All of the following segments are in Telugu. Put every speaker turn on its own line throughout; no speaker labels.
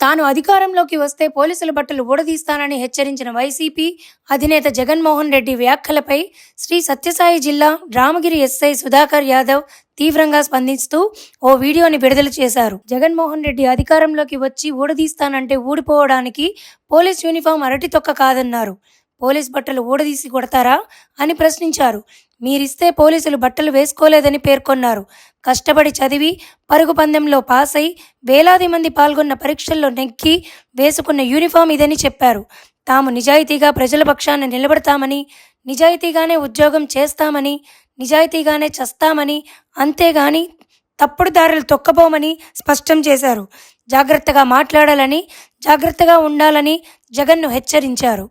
తాను అధికారంలోకి వస్తే పోలీసుల బట్టలు ఊడదీస్తానని హెచ్చరించిన వైసీపీ అధినేత జగన్మోహన్ రెడ్డి వ్యాఖ్యలపై శ్రీ సత్యసాయి జిల్లా రామగిరి ఎస్ఐ సుధాకర్ యాదవ్ తీవ్రంగా స్పందిస్తూ ఓ వీడియోని విడుదల చేశారు. జగన్మోహన్ రెడ్డి అధికారంలోకి వచ్చి ఊడదీస్తానంటే ఊడిపోవడానికి పోలీస్ యూనిఫామ్ అరటి తొక్క కాదన్నారు. పోలీస్ బట్టలు ఊడదీసి కొడతారా అని ప్రశ్నించారు. మీరిస్తే పోలీసులు బట్టలు వేసుకోలేదని పేర్కొన్నారు. కష్టపడి చదివి పరుగు పందెంలో పాస్ అయి వేలాది మంది పాల్గొన్న పరీక్షల్లో నెగ్గి వేసుకున్న యూనిఫామ్ ఇదని చెప్పారు. తాము నిజాయితీగా ప్రజల పక్షాన నిలబడతామని నిజాయితీగానే ఉద్యోగం చేస్తామని నిజాయితీగానే చస్తామని అంతేగాని తప్పుడు దారులు తొక్కబోమని స్పష్టం చేశారు. జాగ్రత్తగా మాట్లాడాలని జాగ్రత్తగా ఉండాలని జగన్ను హెచ్చరించారు.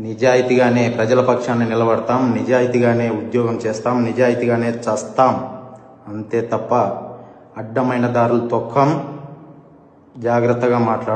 నిజాయితీగానే ప్రజల పక్షాన్ని నిలబడతాం నిజాయితీగానే ఉద్యోగం చేస్తాం నిజాయితీగానే చస్తాం. అంతే తప్ప అడ్డమైన దారులు తొక్కం. జాగ్రత్తగా మాట్లాడు.